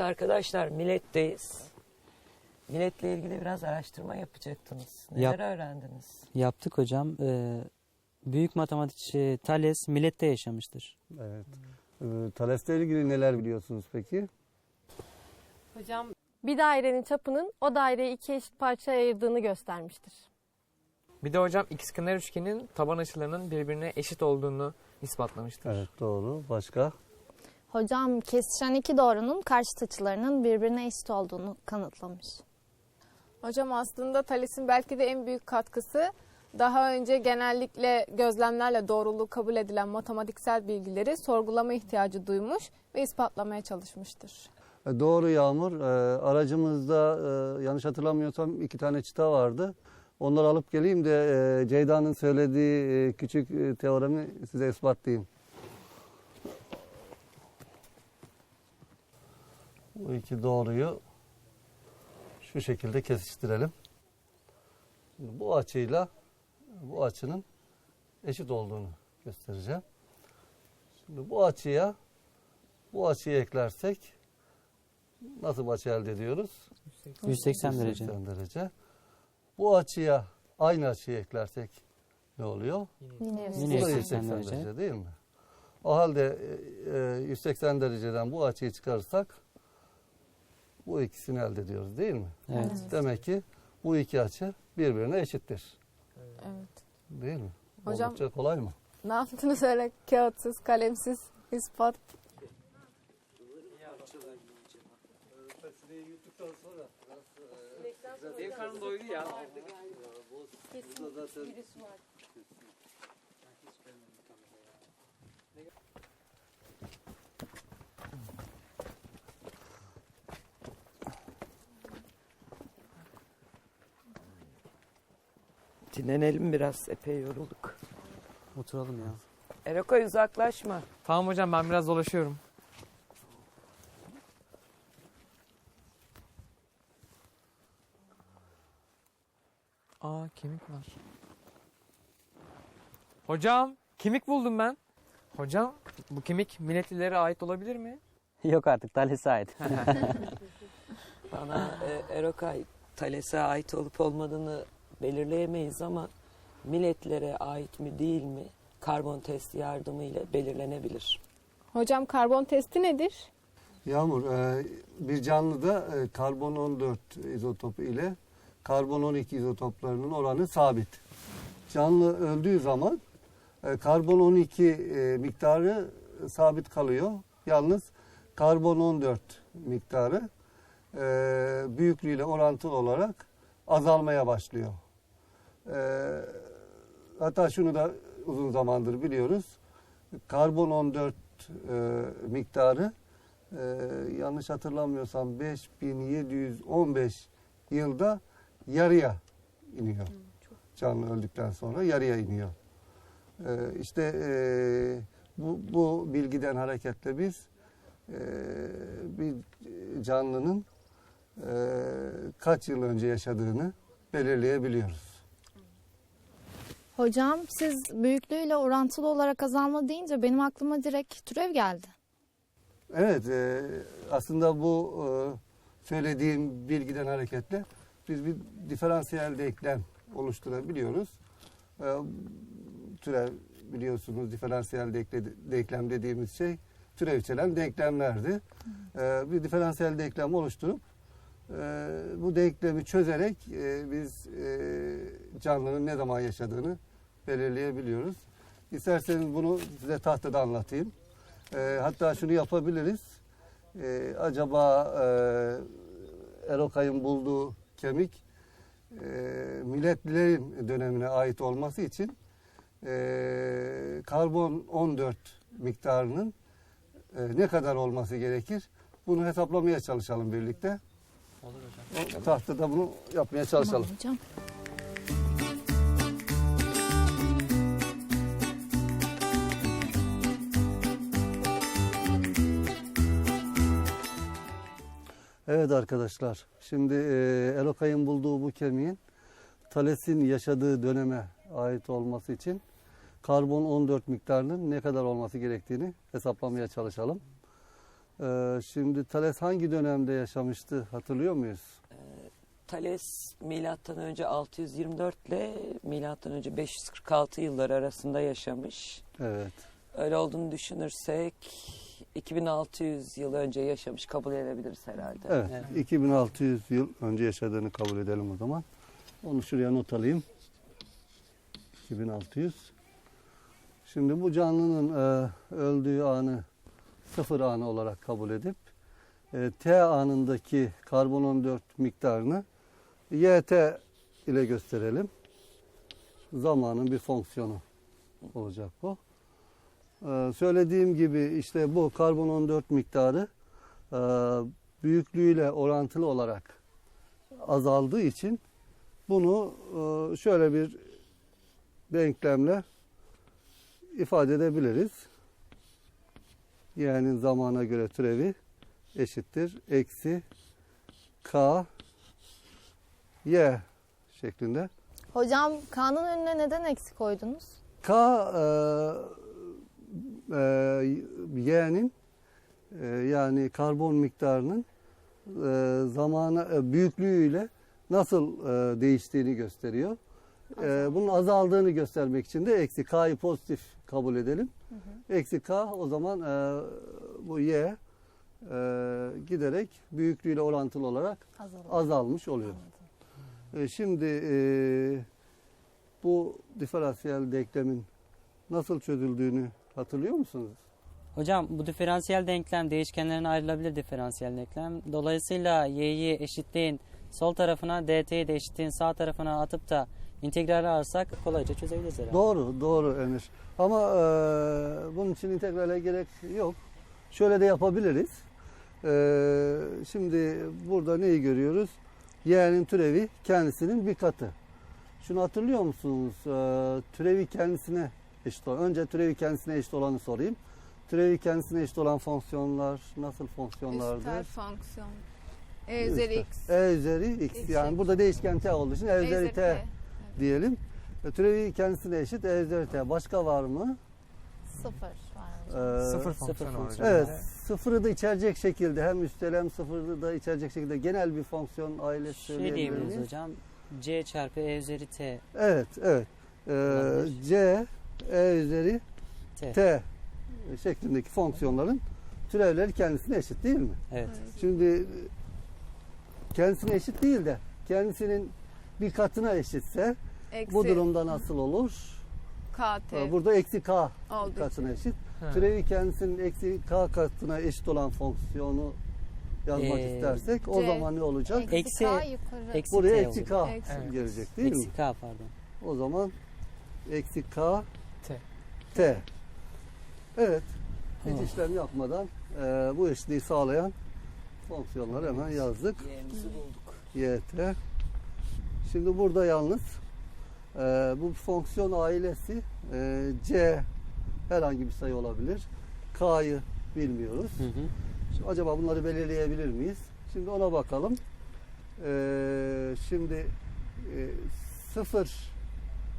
Arkadaşlar milletteyiz. Milletle ilgili biraz araştırma yapacaktınız. Neler Yap. öğrendiniz? Yaptık hocam. Ee, büyük matematikçi Thales Millet'te yaşamıştır. Evet. Ee, Thales'le ilgili neler biliyorsunuz peki? Hocam bir dairenin çapının o daireyi iki eşit parçaya ayırdığını göstermiştir. Bir de hocam ikizkenar üçgenin taban açılarının birbirine eşit olduğunu ispatlamıştır. Evet doğru. Başka? Hocam kesişen iki doğrunun karşıt açılarının birbirine eşit olduğunu kanıtlamış. Hocam aslında Thales'in belki de en büyük katkısı daha önce genellikle gözlemlerle doğruluğu kabul edilen matematiksel bilgileri sorgulama ihtiyacı duymuş ve ispatlamaya çalışmıştır. E, Doğru Yağmur. Ee, aracımızda e, yanlış hatırlamıyorsam iki tane çıta vardı. Onları alıp geleyim de e, Ceyda'nın söylediği e, küçük e, teoremi size ispatlayayım. Bu iki doğruyu şu şekilde kesiştirelim. Şimdi bu açıyla bu açının eşit olduğunu göstereceğim. Şimdi bu açıya bu açıyı eklersek nasıl bir açı elde ediyoruz? 180 derece. 180 derece. Bu açıya aynı açıyı eklersek ne oluyor? Yine Yine Bu da 180 180 derece. derece değil mi? O halde e, e, 180 dereceden bu açıyı çıkarırsak bu ikisini elde ediyoruz değil mi? Evet. Demek ki bu iki açı birbirine eşittir. Evet. Değil mi? Hocam- Oldukça kolay mı? Ne yaptınız öyle kağıtsız, kalemsiz ispat? Benim karnım doydu ya. Dinlenelim biraz. Epey yorulduk. Oturalım ya. Erokay uzaklaşma. Tamam hocam ben biraz dolaşıyorum. Aa kemik var. Hocam kemik buldum ben. Hocam bu kemik milletlilere ait olabilir mi? Yok artık Thales'e ait. Bana e, Erokay Thales'e ait olup olmadığını belirleyemeyiz ama milletlere ait mi değil mi karbon testi yardımıyla belirlenebilir. Hocam karbon testi nedir? Yağmur, e, bir canlıda e, karbon 14 izotopu ile karbon 12 izotoplarının oranı sabit. Canlı öldüğü zaman e, karbon 12 e, miktarı sabit kalıyor. Yalnız karbon 14 miktarı büyüklüğüyle orantılı olarak azalmaya başlıyor. E, hatta şunu da uzun zamandır biliyoruz. Karbon 14 e, miktarı ee, yanlış hatırlamıyorsam 5715 yılda yarıya iniyor. Canlı öldükten sonra yarıya iniyor. Ee, işte e, bu, bu bilgiden hareketle biz e, bir canlının e, kaç yıl önce yaşadığını belirleyebiliyoruz. Hocam siz büyüklüğüyle orantılı olarak azalma deyince benim aklıma direkt türev geldi. Evet, e, aslında bu e, söylediğim bilgiden hareketle biz bir diferansiyel denklem oluşturabiliyoruz. E, türev biliyorsunuz diferansiyel denkle- denklem dediğimiz şey türevçelen denklemlerdi. E, bir diferansiyel denklem oluşturup e, bu denklemi çözerek e, biz e, canlının ne zaman yaşadığını belirleyebiliyoruz. İsterseniz bunu size tahtada anlatayım. E, hatta şunu yapabiliriz. E, acaba e, Erokay'ın bulduğu kemik e, milletlilerin dönemine ait olması için e, karbon 14 miktarının e, ne kadar olması gerekir? Bunu hesaplamaya çalışalım birlikte. Olur hocam. O tahtada bunu yapmaya çalışalım. Tamam hocam. Evet arkadaşlar, şimdi e, Erokay'ın bulduğu bu kemiğin Thales'in yaşadığı döneme ait olması için karbon 14 miktarının ne kadar olması gerektiğini hesaplamaya çalışalım. Ee, şimdi Thales hangi dönemde yaşamıştı hatırlıyor muyuz? Thales milattan önce 624 ile milattan önce 546 yılları arasında yaşamış. Evet. Öyle olduğunu düşünürsek 2600 yıl önce yaşamış kabul edebiliriz herhalde. Evet. Evet. 2600 yıl önce yaşadığını kabul edelim o zaman. Onu şuraya not alayım. 2600. Şimdi bu canlının e, öldüğü anı sıfır anı olarak kabul edip e, T anındaki karbon 14 miktarını YT ile gösterelim. Zamanın bir fonksiyonu olacak bu. E, söylediğim gibi işte bu karbon 14 miktarı e, büyüklüğüyle orantılı olarak azaldığı için bunu e, şöyle bir denklemle ifade edebiliriz. Yani zamana göre türevi eşittir eksi k y şeklinde. Hocam K'nın önüne neden eksi koydunuz? K e, e, y'nin e, yani karbon miktarının e, zamana e, büyüklüğüyle nasıl e, değiştiğini gösteriyor. E, bunun azaldığını göstermek için de eksi k'yı pozitif kabul edelim. Eksi k o zaman e, bu y e, giderek büyüklüğüyle orantılı olarak Azalıyor. azalmış oluyor. E, şimdi e, bu diferansiyel denklemin nasıl çözüldüğünü hatırlıyor musunuz? Hocam bu diferansiyel denklem değişkenlerine ayrılabilir diferansiyel denklem. Dolayısıyla y'yi eşitliğin sol tarafına dt'yi de eşitliğin sağ tarafına atıp da integrali alırsak kolayca çözebiliriz herhalde. Doğru, doğru Emir. Ama e, bunun için integrale gerek yok. Şöyle de yapabiliriz. E, şimdi burada neyi görüyoruz? Y'nin türevi kendisinin bir katı. Şunu hatırlıyor musunuz? E, türevi kendisine eşit olan. Önce türevi kendisine eşit olanı sorayım. Türevi kendisine eşit olan fonksiyonlar nasıl fonksiyonlardır? Üstel fonksiyon. E üzeri Üstel. x. E üzeri x. X. Yani burada değişken t olduğu için e E üzeri t diyelim. E, Türevi kendisine eşit e üzeri t. Başka var mı? Sıfır. Ee, Sıfır fonksiyonu var hocam. Evet, sıfırı da içerecek şekilde hem üstel hem sıfırı da içerecek şekilde genel bir fonksiyon ailesi Şey söyleyebilir diyebiliriz hocam. c çarpı e üzeri t. Evet, evet. Ee. C, E üzeri t. T şeklindeki fonksiyonların türevleri kendisine eşit değil mi? Evet. Şimdi kendisine eşit değil de kendisinin bir katına eşitse Eksi bu durumda nasıl olur? kt Burada eksi k olduğu katına eşit. Ha. Türevi kendisinin eksi k katına eşit olan fonksiyonu yazmak Ee, istersek o C. zaman ne olacak? Eksi, Eksi- K yukarı. Eksi Buraya t eksi k Eksi. Evet. gelecek değil mi? Eksi k pardon. O zaman eksi k T. Evet. Hiç Oh. işlem yapmadan e, bu eşitliği sağlayan fonksiyonları hemen yazdık. Y'mizi bulduk. YT. Şimdi burada yalnız e, bu fonksiyon ailesi e, C herhangi bir sayı olabilir. K'yı bilmiyoruz. Hı hı. Şimdi acaba bunları belirleyebilir miyiz? Şimdi ona bakalım. Ee, şimdi e, sıfır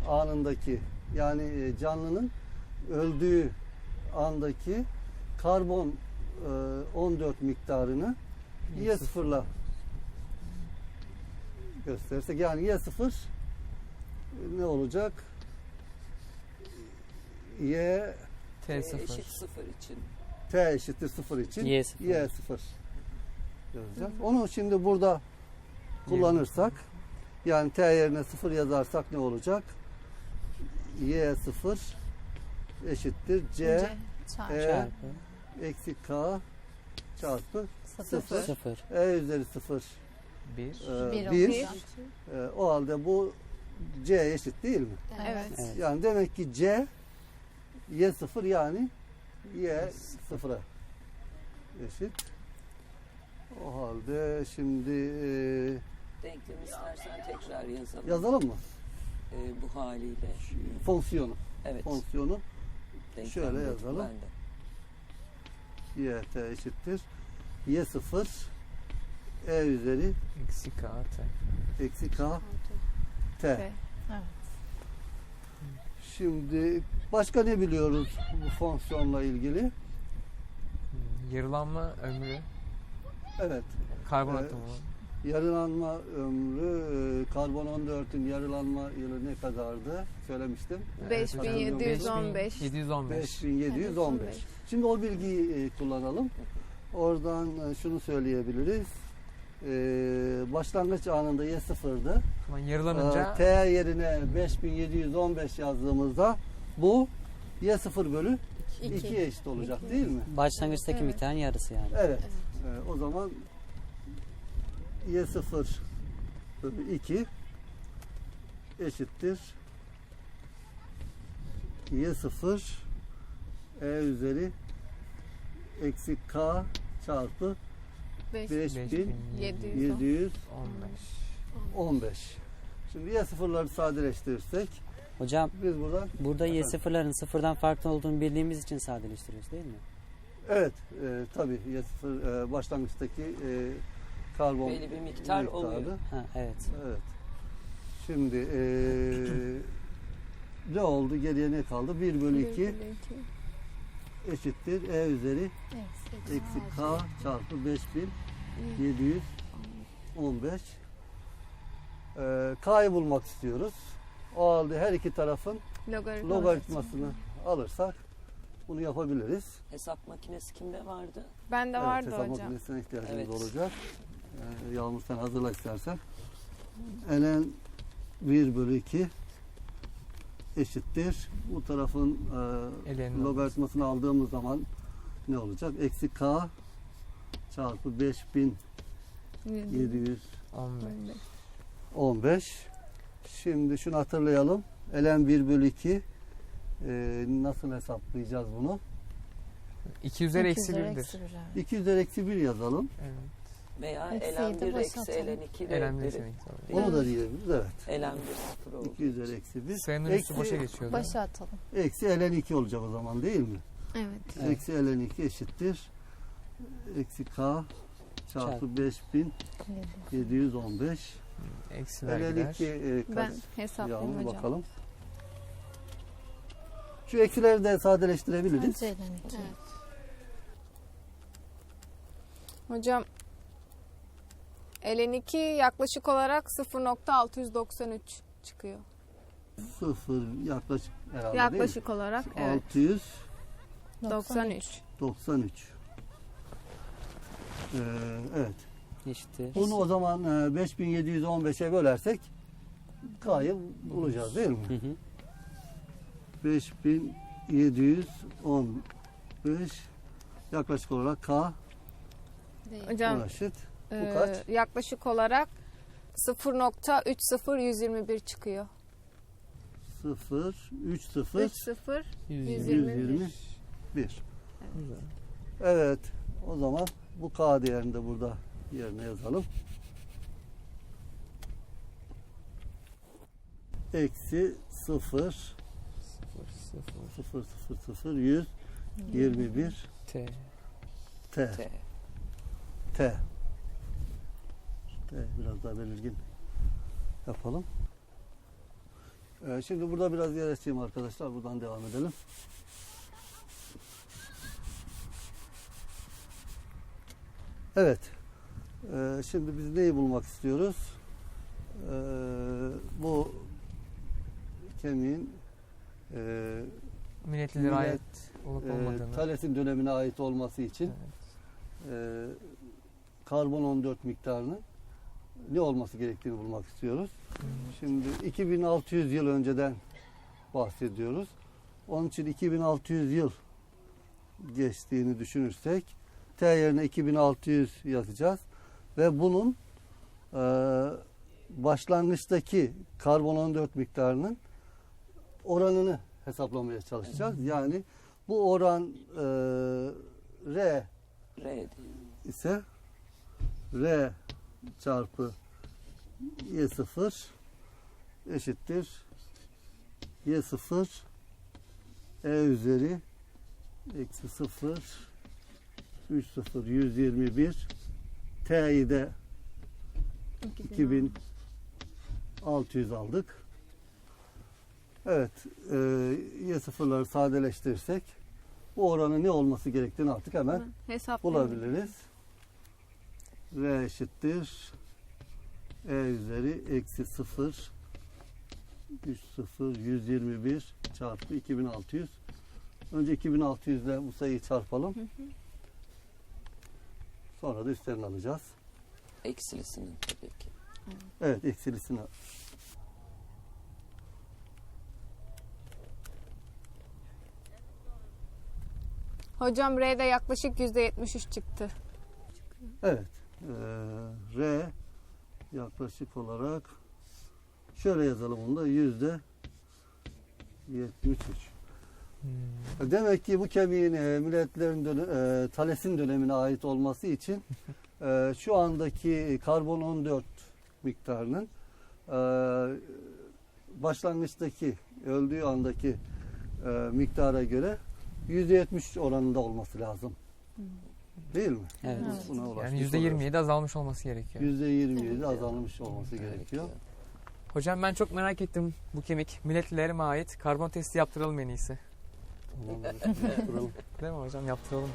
anındaki yani e, canlının öldüğü andaki karbon e, 14 miktarını y sıfırla gösterirsek yani y sıfır ne olacak? Y T E, sıfır. eşit sıfır için. t eşittir sıfır için Y sıfır. y sıfır yazacağız. Onu şimdi burada kullanırsak yani t yerine sıfır yazarsak ne olacak? y sıfır eşittir c, C çarpı E, Çarpı eksi k çarpı sıfır. sıfır. sıfır. e üzeri sıfır Bir. e, Bir bir. E, o halde bu c eşit değil mi? Evet. Evet. Yani demek ki c y sıfır yani y sıfıra eşit. O halde şimdi e, Denklemi istersen tekrar yazalım. yazalım mı? E, bu haliyle. Fonksiyonu. Evet. Fonksiyonu denklem şöyle yazalım. ben de. y t eşittir. y sıfır e üzeri Eksi k t. eksi k t. T. Şimdi başka ne biliyoruz bu fonksiyonla ilgili? Yarılanma ömrü, Evet. karbon atomu. Yarılanma ömrü, e, karbon 14'ün yarılanma yılı ne kadardı? Söylemiştim. 5715. 715. 5715. Şimdi o bilgiyi e, kullanalım. Oradan e, şunu söyleyebiliriz. Başlangıç anında Y sıfırdı. Ama yarılanınca T yerine 5715 yazdığımızda bu Y sıfır bölü İki. 2'ye eşit olacak değil mi? Başlangıçtaki Evet. miktarın yarısı yani. Evet. E, o zaman Y sıfır bölü 2 eşittir. Y sıfır E üzeri eksi K çarpı 5715. 15. Şimdi Y sıfırları sadeleştirirsek? Hocam biz buradan burada y sıfırların sıfırdan farklı olduğunu bildiğimiz için sadeleştiriyoruz değil mi? evet e, tabii Y sıfır e, başlangıçtaki e, karbon Belli bir miktar miktarı. oluyor. Ha evet. Evet. Şimdi eee ne oldu? Geriye ne kaldı? 1 bölü 2 eşittir. E üzeri eksi K çarpı 5715. Eee K'yı bulmak istiyoruz. O halde her iki tarafın Logaritma. logaritmasını alırsak bunu yapabiliriz. Hesap makinesi kimde vardı? Bende Evet, vardı hesap hocam. makinesine ihtiyacımız Evet. olacak. Ee, Yağmur sen hazırla istersen. ln 1 bölü 2 eşittir. Bu tarafın e, logaritmasını aldığımız zaman ne olacak? Eksi k çarpı 5715. 15. Şimdi şunu hatırlayalım. ln 1 bölü 2 e, nasıl hesaplayacağız bunu? 2 üzeri eksi İki üzeri 1'dir. eksi bir, evet. 2 üzeri eksi 1 yazalım. Evet. Veya Eksiyi elen de 1 başa eksi atalım. elen 2 Elen de desenek tabii. Onu da diyebiliriz. Evet. Elen 1 sıfır oldu. 2 üzeri eksi 1. Sayının üstü boşa geçiyordu. Başa atalım. Eksi ln 2 olacak o zaman değil mi? Evet. Evet. Eksi ln 2 eşittir. Eksi k çarpı Çarpı. 5715. Eksiler ln gider. 2 e, kaç? Ben hesaplayayım Yağmur hocam. bakalım. Şu eksileri de sadeleştirebiliriz. Sadece elden iki. Hocam ln 2 yaklaşık olarak 0.693 çıkıyor. 0 yaklaşık herhalde Yaklaşık olarak değil mi? evet. 693. 93. Ee, evet. Eşittir. Bunu o zaman e, 5715'e bölersek k'yı bulacağız değil mi? Hı hı. 5715 yaklaşık olarak k Hocam eşit. Bu e, kaç? yaklaşık olarak 0.30121 çıkıyor. 0 3 0 30 120. 121. Güzel. Evet. O zaman bu k değerini de burada yerine yazalım. Eksi 0 0, 0 0, 0 0 100 21 T. t. T. T. T biraz daha belirgin yapalım. Ee, şimdi burada biraz yer açayım arkadaşlar. Buradan devam edelim. Evet. Ee, şimdi biz neyi bulmak istiyoruz? Ee, bu kemiğin e, Milletlilere millet, ait olup e, olmadığını. Thales'in dönemine ait olması için Evet. e, karbon 14 miktarının ne olması gerektiğini bulmak istiyoruz. Şimdi 2600 yıl önceden bahsediyoruz. Onun için 2600 yıl geçtiğini düşünürsek T yerine 2600 yazacağız ve bunun e, başlangıçtaki karbon 14 miktarının oranını hesaplamaya çalışacağız. Yani bu oran e, R R ise R çarpı Y0 eşittir Y0 E üzeri eksi 0 3 0 121 T'yi de 2600 aldık. Evet, e, Y sıfırları sadeleştirirsek bu oranın ne olması gerektiğini artık hemen Hesaplayalım. bulabiliriz. R eşittir. E üzeri eksi 0 3 0 121 çarpı 2600. Önce 2600 ile bu sayıyı çarpalım. Sonra da üstlerini alacağız. Eksilisinin tabii ki. Evet eksilisini. Hocam R'de yaklaşık %73 çıktı. Evet. Ee, R yaklaşık olarak şöyle yazalım bunu da yüzde 73. Demek ki bu kemiğin e, milletlerin döne- e, Thales'in dönemine ait olması için e, şu andaki karbon 14 miktarının e, başlangıçtaki öldüğü andaki e, miktara göre %70 oranında olması lazım. Değil mi? Evet. Buna Yani %27 azalmış olması gerekiyor. %27 azalmış olması gerekiyor. Hocam ben çok merak ettim bu kemik milletlilere mi ait? Karbon testi yaptıralım en iyisi. Tamam, yaptıralım. Değil mi hocam? Yaptıralım.